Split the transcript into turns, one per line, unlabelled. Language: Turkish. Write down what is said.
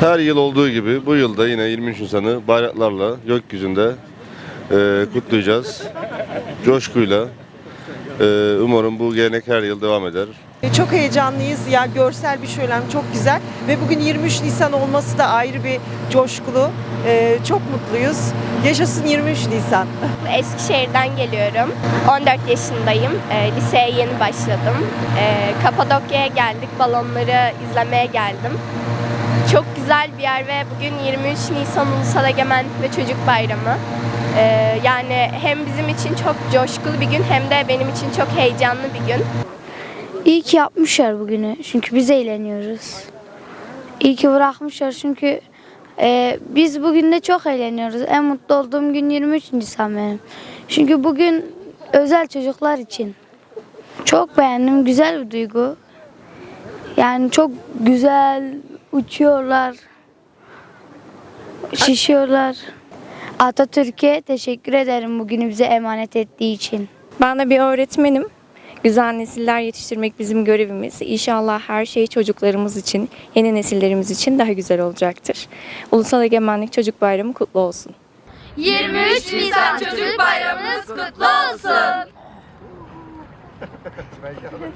Her yıl olduğu gibi bu yılda yine 23 Nisan'ı bayraklarla gökyüzünde e, kutlayacağız. Coşkuyla. E, umarım bu gelenek her yıl devam eder.
Çok heyecanlıyız. Ya görsel bir şölem çok güzel ve bugün 23 Nisan olması da ayrı bir coşkulu. Ee, çok mutluyuz. Yaşasın 23 Nisan.
Eskişehir'den geliyorum. 14 yaşındayım. Ee, liseye yeni başladım. Kapadokya'ya geldik. Balonları izlemeye geldim. Çok güzel bir yer ve bugün 23 Nisan Ulusal Egemenlik ve Çocuk Bayramı. Ee, yani hem bizim için çok coşkulu bir gün hem de benim için çok heyecanlı bir gün.
İyi ki yapmışlar bugünü. Çünkü biz eğleniyoruz. İyi ki bırakmışlar çünkü e, biz bugün de çok eğleniyoruz. En mutlu olduğum gün 23 Nisan benim. Çünkü bugün özel çocuklar için. Çok beğendim. Güzel bir duygu. Yani çok güzel uçuyorlar. Şişiyorlar. Atatürk'e teşekkür ederim bugünü bize emanet ettiği için.
Ben de bir öğretmenim. Güzel nesiller yetiştirmek bizim görevimiz. İnşallah her şey çocuklarımız için, yeni nesillerimiz için daha güzel olacaktır. Ulusal Egemenlik Çocuk Bayramı kutlu olsun.
23 Nisan Çocuk Bayramınız kutlu olsun.